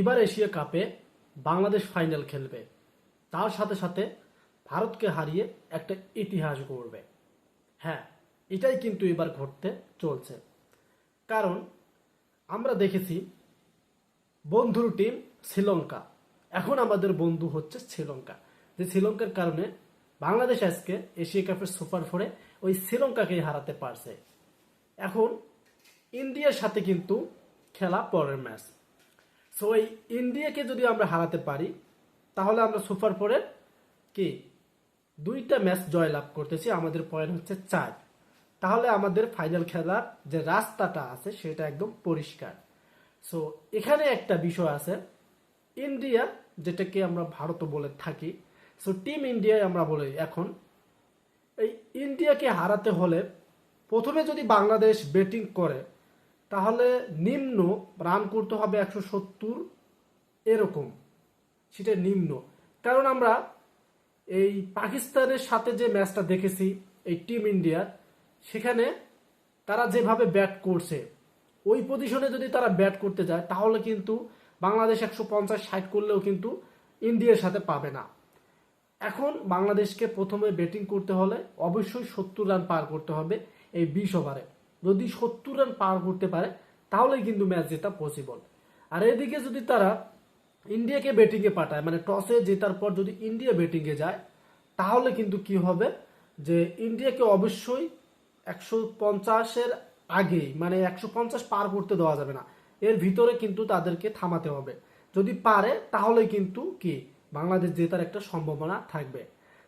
এবার এশিয়া কাপে বাংলাদেশ ফাইনাল খেলবে। তার সাথে সাথে ভারতকে হারিয়ে একটা ইতিহাস গড়বে। হ্যাঁ এটাই কিন্তু এবার ঘটতে চলছে। কারণ আমরা দেখেছি বন্ধুর টিম শ্রীলঙ্কা। এখন আমাদের বন্ধু হচ্ছে শ্রীলঙ্কা। যে শ্রীলঙ্কার কারণে বাংলাদেশ আজকে এশিয়া কাপের সুপার ফোরে ওই শ্রীলঙ্কাকেই হারাতে পারছে। এখন ইন্ডিয়ার সাথে কিন্তু খেলা পরের ম্যাচ সো এই ইন্ডিয়াকে যদি আমরা হারাতে পারি, তাহলে আমরা সুপার ফোরের কি? দুইটা ম্যাচ জয়লাভ করতেছি। আমাদের পয়েন্ট হচ্ছে চার। তাহলে আমাদের ফাইনাল খেলার যে রাস্তাটা আছে, সেটা একদম পরিষ্কার। সো এখানে একটা বিষয় আছে। ইন্ডিয়া যেটাকে আমরা ভারত বলে থাকি সো টিম ইন্ডিয়ায় আমরা বলি এখন। এই ইন্ডিয়াকে হারাতে হলে প্রথমে যদি বাংলাদেশ ব্যাটিং করে তাহলে নিম্ন রান করতে হবে একশো সত্তর এরকম। সেটা নিম্ন। কারণ আমরা এই পাকিস্তানের সাথে যে ম্যাচটা দেখেছি, এই টিম ইন্ডিয়ার সেখানে তারা যেভাবে ব্যাট করছে, ওই পজিশনে যদি তারা ব্যাট করতে যায়, তাহলে কিন্তু বাংলাদেশ একশো পঞ্চাশ, ষাট করলেও কিন্তু ইন্ডিয়ার সাথে পাবে না। এখন বাংলাদেশকে প্রথমে ব্যাটিং করতে হলে অবশ্যই সত্তর রান পার করতে হবে এই বিশ ওভারে। যদি সত্তর রান পার করতে পারে, তাহলেই কিন্তু ম্যাচ জেতা পসিবল আর এদিকে যদি তারা ইন্ডিয়াকে ব্যাটিংয়ে পাঠায় মানে টসে জেতার পর যদি ইন্ডিয়া ব্যাটিংয়ে যায়, তাহলে কিন্তু কি হবে? যে ইন্ডিয়াকে অবশ্যই একশো পঞ্চাশের আগেই মানে একশো পঞ্চাশ পার করতে দেওয়া যাবে না। এর ভিতরে কিন্তু তাদেরকে থামাতে হবে। যদি পারে, তাহলে কিন্তু কি? বাংলাদেশ জেতার একটা সম্ভাবনা থাকবে।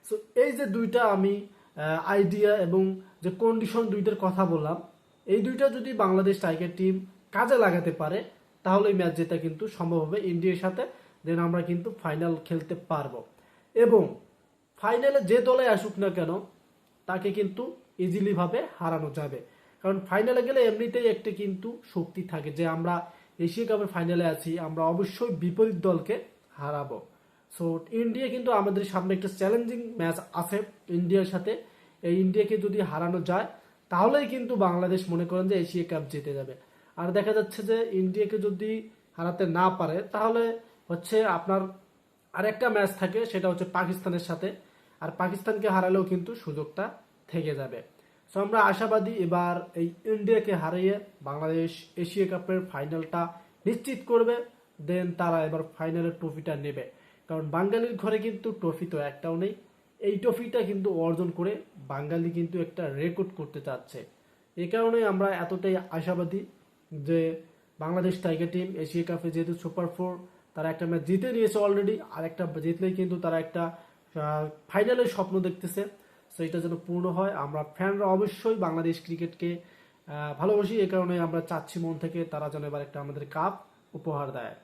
সো এই যে দুইটা আমি আইডিয়া এবং যে কন্ডিশন দুইটার কথা বললাম এই দুইটা যদি বাংলাদেশ টাইগার টিম কাজে লাগাতে পারে, তাহলে এই ম্যাচ জেতা কিন্তু সম্ভব হবে ইন্ডিয়ার সাথে দেন আমরা কিন্তু ফাইনাল খেলতে পারব। এবং ফাইনালে যে দলে আসুক না কেন, তাকে কিন্তু ইজিলিভাবে হারানো যাবে। কারণ ফাইনালে গেলে এমনিতেই একটা কিন্তু শক্তি থাকে যে আমরা এশিয়া কাপের ফাইনালে আছি, আমরা অবশ্যই বিপরীত দলকে হারাবো। সো ইন্ডিয়া কিন্তু আমাদের সামনে একটা চ্যালেঞ্জিং ম্যাচ আছে ইন্ডিয়ার সাথে। এই ইন্ডিয়াকে যদি হারানো যায় তাহলেই কিন্তু বাংলাদেশ মনে করেন যে এশিয়া কাপ জিতে যাবে। আর দেখা যাচ্ছে যে ইন্ডিয়াকে যদি হারাতে না পারে, তাহলে হচ্ছে আপনার আরেকটা ম্যাচ থাকে, সেটা হচ্ছে পাকিস্তানের সাথে। আর পাকিস্তানকে হারালেও কিন্তু সুযোগটা থেকে যাবে। সো আমরা আশাবাদী এবার এই ইন্ডিয়াকে হারিয়ে বাংলাদেশ এশিয়া কাপের ফাইনালটা নিশ্চিত করবে দেন তারা এবার ফাইনালের ট্রফিটা নেবে। কারণ বাঙালির ঘরে কিন্তু ট্রফি তো একটাও নেই। এই ট্রফিটা কিন্তু অর্জন করে বাঙালি কিন্তু একটা রেকর্ড করতে চাচ্ছে। এই কারণে আমরা এতটাই আশাবাদী যে বাংলাদেশ টাইগার টিম এশিয়া কাপে যেহেতু সুপার ফোর, তারা একটা ম্যাচ জিতে নিয়েছে অলরেডি, আর একটা জিতলেই কিন্তু তারা একটা ফাইনালের স্বপ্ন দেখতেছে। সো এটা যেন পূর্ণ হয়। আমরা ফ্যানরা অবশ্যই বাংলাদেশ ক্রিকেটকে ভালোবাসি। এই কারণে আমরা চাচ্ছি মন থেকে তারা যেন এবার একটা আমাদের কাপ উপহার দেয়।